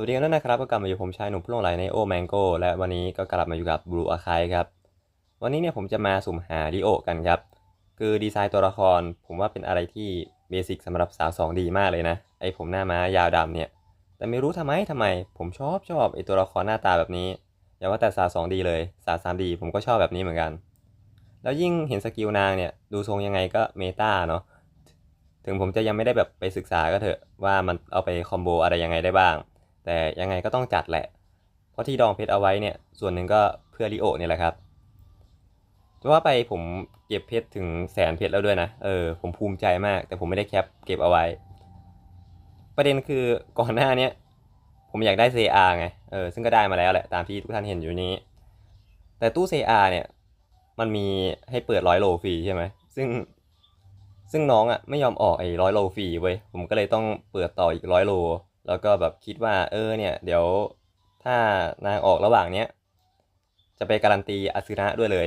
วัสดีกันด้วยนะครับก็กลับมาอยู่ผมชายหนุ่มผู้หลงไหลในโอแมงโกและวันนี้ก็กลับมาอยู่กับบลูอาคายครับ วันนี้เนี่ยผมจะมาสุ่มหาดิโอกันครับ คือดีไซน์ตัวละคร ผมว่าเป็นอะไรที่เบสิกสำหรับสาวสองดีมากเลยนะ ไอผมหน้าม้ายาวดำเนี่ย แต่ไม่รู้ทำไมทำไม ผมชอบชอบไอตัวละครหน้าตาแบบนี้ อย่าว่าแต่สาวสองดีเลย สาวสามดีผมก็ชอบแบบนี้เหมือนกัน แล้วยิ่งเห็นสกิลนางเนี่ยดูทรงยังไงก็เมตาเนาะ ถึงผมจะยังไม่ได้แบบไปศึกษาก็เถอะว่ามันเอาไปคอมโบอะไรยังไงได้บ้าง แต่ยังไงก็ต้องจัดแหละ เพราะที่ดองเพชรเอาไว้เนี่ย ส่วนหนึ่งก็เพื่อริโอเนี่ยแหละครับจะว่าไปผมเก็บเพชรถึงแสนเพชรแล้วด้วยนะ เออ ผมภูมิใจมาก แต่ผมไม่ได้แคปเก็บเอาไว้ ประเด็นคือก่อนหน้าเนี้ยผมอยากได้ CR ไง เออ ซึ่งก็ได้มาแล้วแหละ ตามที่ทุกท่านเห็นอยู่นี้ แต่ตู้ CR เนี่ย มันมีให้เปิดร้อยโลฟรีใช่ไหม ซึ่ง ซึ่งน้องอะไม่ยอมออกไอ้ร้อยโลฟรีเว้ย ผมก็เลยต้องเปิดต่ออีกร้อยโล แล้วก็แบบคิดว่าเออเนี่ย เดี๋ยวถ้านางออกระหว่างเนี้ยจะไปการันตีอสุนะด้วยเลย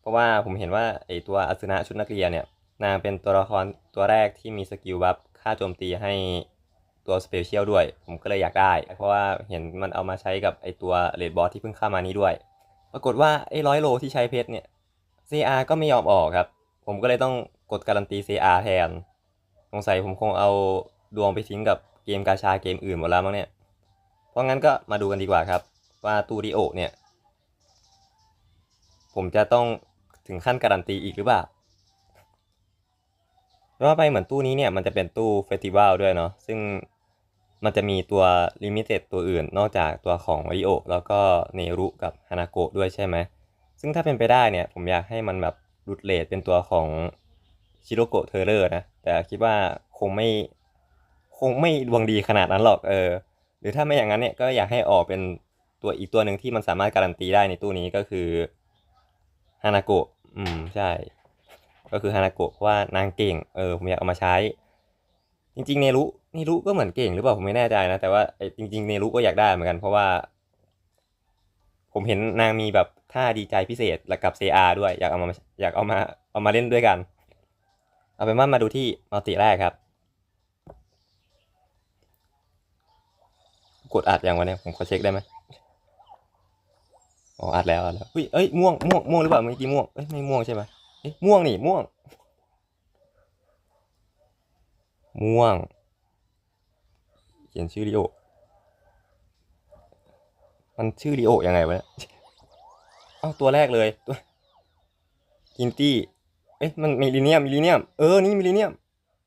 เพราะว่าผมเห็นว่าไอตัวอสุนะชุดนักเรียนเนี่ยนางเป็นตัวละครตัวแรกที่มีสกิลบัฟค่าโจมตีให้ตัวสเปเชียลด้วย ผมก็เลยอยากได้ เพราะว่าเห็นมันเอามาใช้กับไอตัวเลดบอสที่เพิ่งเข้ามานี้ด้วย ปรากฏว่าไอ้ร้อยโลที่ใช้เพชรเนี่ย CR ก็ไม่ยอมออกครับ ผมก็เลยต้องกดการันตี CR แทน สงสัยผมคงเอาดวงไปทิ้งกับ มกาชาเกมอื่นหมดแล้วมั้งเนี่ย เพราะงั้นก็มาดูกันดีกว่าครับ ว่าตูดิโอเนี่ย ผมจะต้องถึงขั้นการันตีอีกหรือเปล่าว่าไปเหมือนตู้นี้เนี่ยมันจะเป็นตู้เฟสติวัลด้วยเนาะซึ่งมันจะมีตัวลิมิเต็ดตัวอื่น นอกจากตัวของมาริโอแล้วก็เนรุกับฮานาโกะด้วยใช่ไหม ซึ่งถ้าเป็นไปได้เนี่ย ผมอยากให้มันแบบหลุดเลทเป็นตัวของชิโรโกะเทอร์เลอร์นะ แต่คิดว่าคงไม่ คงไม่ดวงดีขนาดนั้นหรอกเออ หรือถ้าไม่อย่างนั้นเนี่ยก็อยากให้ออกเป็นตัวอีกตัวหนึ่งที่มันสามารถการันตีได้ในตู้นี้ก็คือฮานาโกะอืมใช่ ก็คือฮานาโกะเพราะว่านางเก่งเออผมอยากเอามาใช้ จริงๆเนรุเนรุก็เหมือนเก่งหรือเปล่าผมไม่แน่ใจนะ แต่ว่าไอ้จริง ๆเนรุก็อยากได้เหมือนกันเพราะว่า ผมเห็นนางมีแบบท่าดีใจพิเศษและกับ CR ด้วยอยากเอามาอยากเอามาเอามาเล่นด้วยกัน เอาเป็นว่ามาดูที่มัลติแรกครับ กดอัดยังวะเนี่ยผมขอเช็คได้ไหมอ๋ออัดแล้วอัดแล้วเฮ้ยเอ้ยม่วงม่วงม่วงหรือเปล่าเมื่อกี้ม่วงเอ้ยไม่ม่วงใช่ไหมเอ้ยม่วงนี่ม่วง ม่วง เขียนชื่อริโอมันชื่อริโอยังไงวะเนี่ยเอ้าตัวแรกเลยตัวกินตี้เอ๊ะมันมิลลิเนียมมิลลิเนียมเออนี่มิลลิเนียม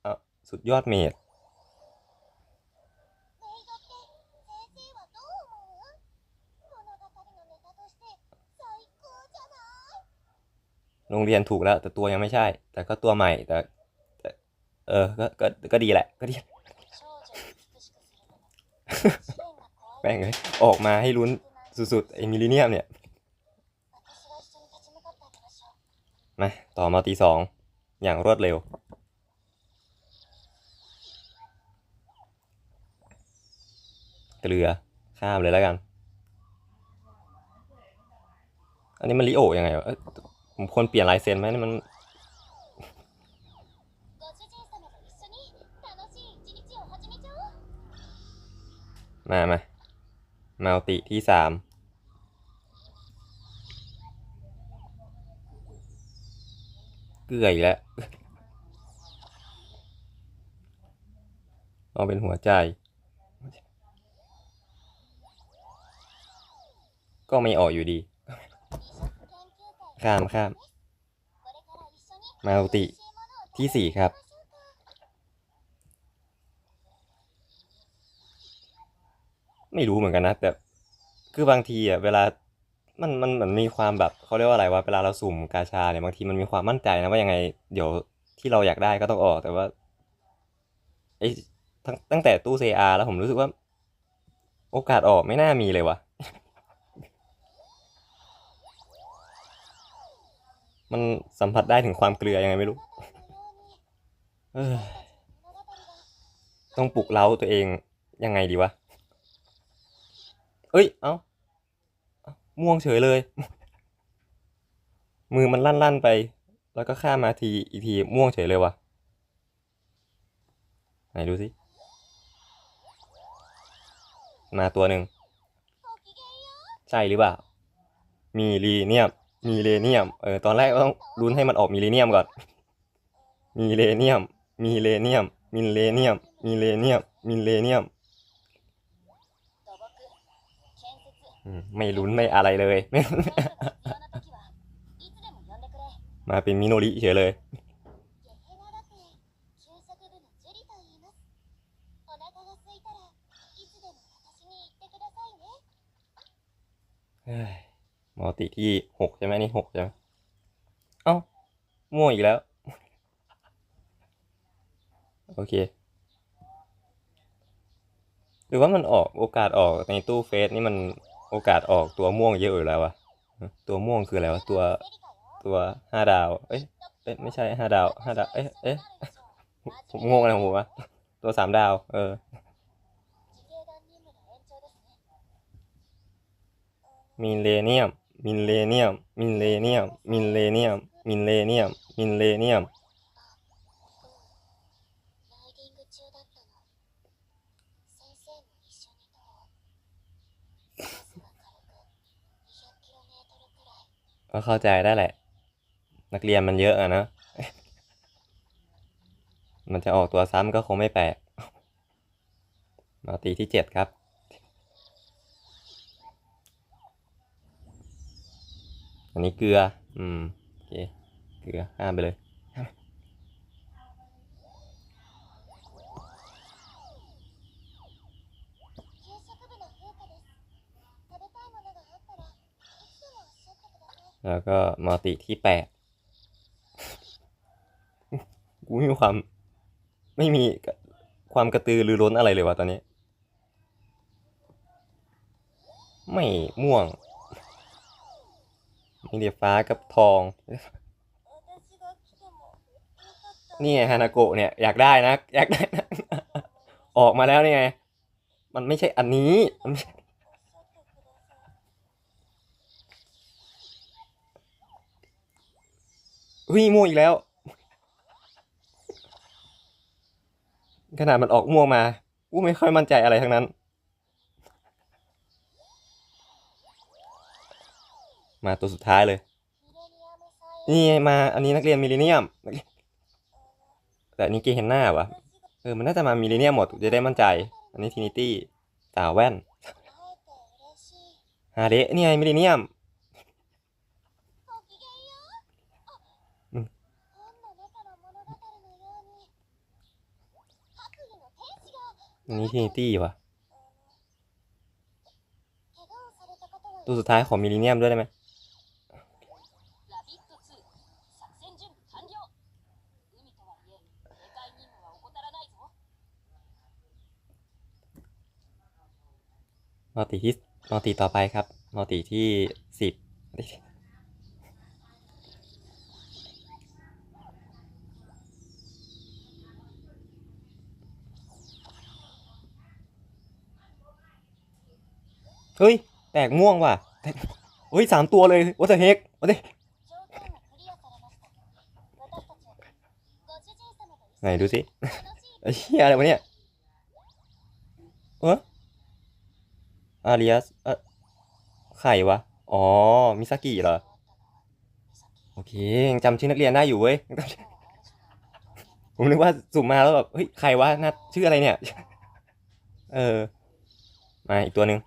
อะสุดยอดเมด โรงเรียนถูกแล้ว แต่ตัวยังไม่ใช่ แต่ก็ตัวใหม่แต่เออก็ก็ก็ดีแหละก็ดีแม่งเลยออกมาให้ลุ้นสุดๆไอมิลิเนียมเนี่ยมาต่อมาตีสองอย่างรวดเร็ว เกลือข้ามเลยแล้วกัน อันนี้มันลิโอยังไงวะ ผมควรเปลี่ยนลายเซ็นไหมนี่มันมามามาติที่สามเกลื่อยแล้วเอาเป็นหัวใจ ก็ไม่ออกอยู่ดี ข้ามข้าม มาอุติที่สี่ครับ ไม่รู้เหมือนกันนะ แต่คือบางทีอะเวลามันมันเหมือนมีความแบบเขาเรียกว่าอะไรว่าเวลาเราสุ่มกาชาเนี่ยบางทีมันมีความมั่นใจนะว่ายังไง เดี๋ยวที่เราอยากได้ก็ต้องออกแต่ว่าไอ้ตั้งตั้งแต่ตู้เซอาแล้วผมรู้สึกว่า โอกาสออกไม่น่ามีเลยว่ะ มันสัมผัสได้ถึงความเกลือยังไงไม่รู้ต้องปลุกเล้าตัวเองยังไงดีวะ เอ้ย เอา้าม่วงเฉยเลย มือมันลั่นลั่นไป แล้วก็ข้ามาทีอีทีม่วงเฉยเลยวะไหนดูสิ มาตัวหนึ่งใช่หรือเปล่า มีรีเนี่ย มีเลเนียม เออ ตอนแรกต้องลุ้นให้มันออกมีเลเนียมก่อน มีเลเนียม มีเลเนียม มีเลเนียม มีเลเนียม มีเลเนียม ไม่ลุ้นไม่อะไรเลย มาเป็นมิโนริเฉยเลย เฮ้ มอติที่หกใช่ไหมนี่หกใช่ไหมเอา้ามั่วอีกแล้ว โอเค หรือว่ามันออกโอกาสออกในตู้เฟสนี่มันโอกาสออกตัวม่วงเยอะอยู่แล้ววะตัวม่วงคืออะไรวะตัวตัวห้าดาว เอ้ยเอ้ยไม่ใช่ห้าดาวห้าดาว เอ้ยเอ้ยผมงงอะไรของผมวะตัวสามดาว เออมีเลเนียม มิลเลนียม มิลเลนียม มิลเลนียม มิลเลนียม มิลเลนียม ก็เข้าใจได้แหละ นักเรียนมันเยอะอะนะ มันจะออกตัวซ้ำก็คงไม่แปลก มาตีที่เจ็ดครับ อันนี้เกลือ อืมโอเค เกลือห้ามไปเลยแล้วก็มัติที่แปดกูไม่มีความ ไม่มีความกระตือรือร้นอะไรเลยวะตอนนี้ ไม่ม่วง นี่เดี๋ยฟ้ากับทอง นี่ไงฮานาโกะเนี่ยอยากได้นะ อยากได้นะ ออกมาแล้วนี่ไง มันไม่ใช่อันนี้มันไม่ม่วงอีกแล้ว ขนาดมันออกม่วงมากูไม่ค่อยมั่นใจอะไรทั้งนั้น มาตัวสุดท้ายเลย นี่มาอันนี้นักเรียนมิลเลนเนียม แต่นี่เกเห็นหน้าวะเออมันน่าจะมามิลเลนเนียมหมดจะได้มั่นใจ อันนี้ทินิตี้สาวแว่นฮาเดะนี่ไงมิลเลนเนียมอันนี้ทินิตี้วะตัวสุดท้ายของมิลเลนเนียมด้วยได้ไหม มัลติที่มัลติต่อไปครับมัลติที่สิบเฮ้ย แตกม่วงว่ะเฮ้ยสามตัวเลยวัตเฮกมาดิไหนดูสิเฮียอะไรวะเนี่ยเออ อาริยสเออใครวะ อ๋อ มิซากิเหรอ โอเคยังจำชื่อนักเรียนได้อยู่เว้ย ผมนึกว่าสุ่มมาแล้วแบบ เฮ้ย ใครวะน่าชื่ออะไรเนี่ย เออ มาอีกตัวหนึ่ง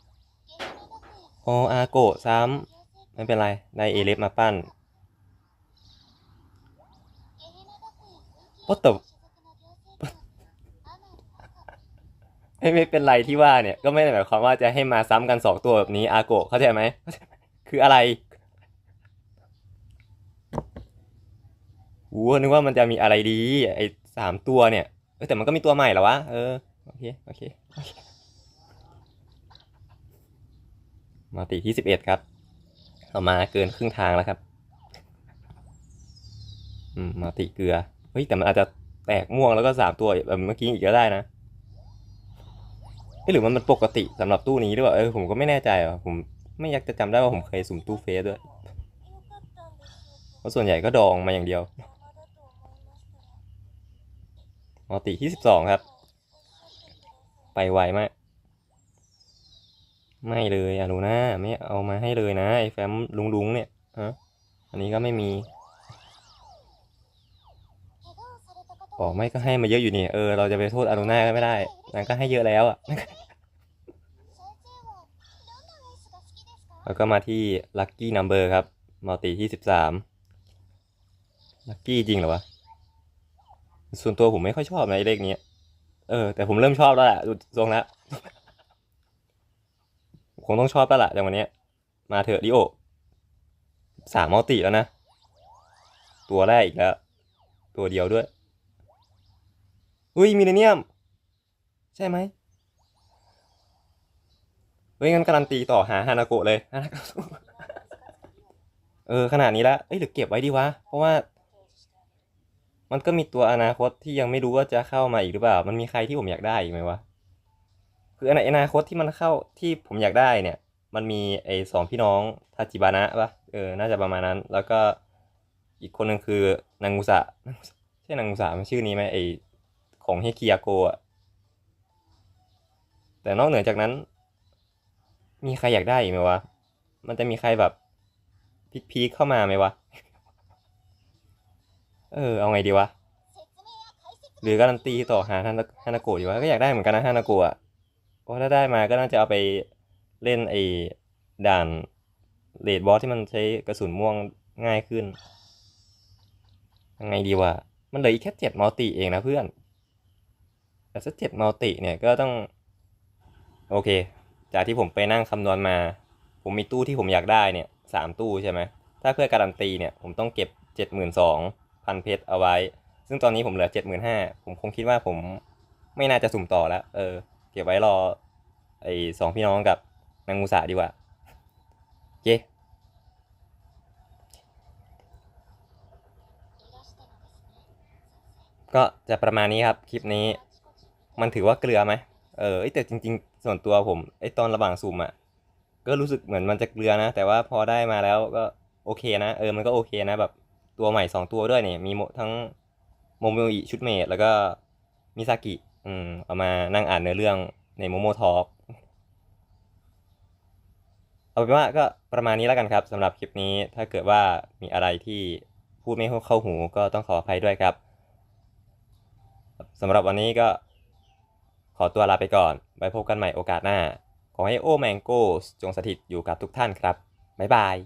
โออาโกะซ้ำไม่เป็นไร ได้เอเลฟมาปั้น What the ไม่ไม่เป็นไรที่ว่าเนี่ยก็ไม่ได้หมายความว่าจะให้มาซ้ำกันสองตัวแบบนี้อาโกะเข้าใจไหมคืออะไรกูก็นึกว่ามันจะมีอะไรดี ไอ้สามตัวเนี่ยเออแต่มันก็มีตัวใหม่หรอวะเออโอเคโอเคอเคมาตีที่สิบเอ็ดครับเอามาเกินครึ่งทางแล้วครับอืมมาติเกลือเฮ้ยแต่มันอาจจะแตกม่วงแล้วก็สามตัวแบบเมื่อกี้อีกก็ได้นะ หรือมันมันปกติสำหรับตู้นี้ด้วยวะเออผมก็ไม่แน่ใจอะผมไม่อยากจะจำได้ว่าผมเคยสุ่มตู้เฟสด้วยเพราะส่วนใหญ่ก็ดองมาอย่างเดียวมอติที่สิบสองครับ ไปไวมาก ไม่เลยอารูน่าไม่เอามาให้เลยนะไอ้แฟ้มลุงลุงๆเนี่ยฮะอันนี้ก็ไม่มี อ๋อไม่ก็ให้มาเยอะอยู่นี่ เออเราจะไปโทษอารุณาก็ไม่ได้นางก็ให้เยอะแล้วอะ แล้วก็มาที่ลัคกี้นัมเบอร์ครับมัลติที่สิบสามลัคกี้จริงเหรอวะ ส่วนตัวผมไม่ค่อยชอบในเลขนี้ เออ แต่ผมเริ่มชอบแล้วแหละดูทรงแล้วคงต้องชอบแล้วล่ะจางวันนี้ มาเถอะดิโอสามมัลติแล้วนะ ตัวแรกอีกแล้ว ตัวเดียวด้วย อุ้ยมิเลเนียม ใช่ไหมเฮ้ยงั้นการันตีต่อหาฮานาโกะเลยฮานาโกะเออขนาดนี้แล้วเอ้ยหรือเก็บไว้ดีวะ เพราะว่า มันก็มีตัวอนาคตที่ยังไม่รู้ว่าจะเข้ามาอีกหรือเปล่า มันมีใครที่ผมอยากได้อีกไหมวะ คือในอนาคตที่มันเข้าที่ผมอยากได้เนี่ย มันมีไอ้สองพี่น้องทาจิบานะปะเออ น่าจะประมาณนั้น แล้วก็อีกคนหนึ่งคือนางุสะนางกุสะใช่นางกุสะมันชื่อนี้ไหมไอ้ ของเฮคิยาโกะแต่นอกเหนือจากนั้น มีใครอยากได้อีกไหมวะ มันจะมีใครแบบพีคๆเข้ามาไหมวะ เออ เอาไงดีวะ หรือการันตีต่อหาฮานาโกะอยู่วะก็อยากได้เหมือนกันนะฮานาโกะเพราะถ้าได้มาก็น่าจะเอาไปเล่นไอ้ด่านเลดบอสที่มันใช้กระสุนม่วงง่ายขึ้นยังไงดีวะ มันเหลืออีกแค่เจ็ดมอติเองนะเพื่อน แต่สเต็ปมัลติเนี่ยก็ต้อง โอเค จากที่ผมไปนั่งคำนวณมา ผมมีตู้ที่ผมอยากได้เนี่ยสามตู้ใช่ไหม ถ้าเพื่อการันตีเนี่ย ผมต้องเก็บเจ็ดหมื่นสองพันเพชรเอาไว้ ซึ่งตอนนี้ผมเหลือเจ็ดหมื่นห้าผมคงคิดว่าผมไม่น่าจะสุ่มต่อแล้ว เออ เก็บไว้รอ ไอ้สองพี่น้องกับนางอุสาดีกว่าเย้ก็จะประมาณนี้ครับ คลิปนี้ มันถือว่าเกลือไหมเออแต่จริง ๆ ส่วนตัวผมไอ้ตอนระหว่างสุ่มอะก็รู้สึกเหมือนมันจะเกลือนะ แต่ว่าพอได้มาแล้วก็โอเคนะ เออมันก็โอเคนะแบบตัวใหม่สองตัวด้วยเนี่ยมีทั้งโมโมอิชุดเมดแล้วก็มิซากิอืมเอามานั่งอ่านเนื้อเรื่องในโมโมทอ l k เอาเป็นว่าก็ประมาณนี้แล้วกันครับสำหรับคลิปนี้ถ้าเกิดว่ามีอะไรที่พูดไม่เข้าหูก็ต้องขออภัยด้วยครับสำหรับวันนี้ก็ ขอตัวลาไปก่อน ไว้พบกันใหม่โอกาสหน้า ขอให้โอแมงโก้จงสถิตอยู่กับทุกท่านครับ บ๊ายบาย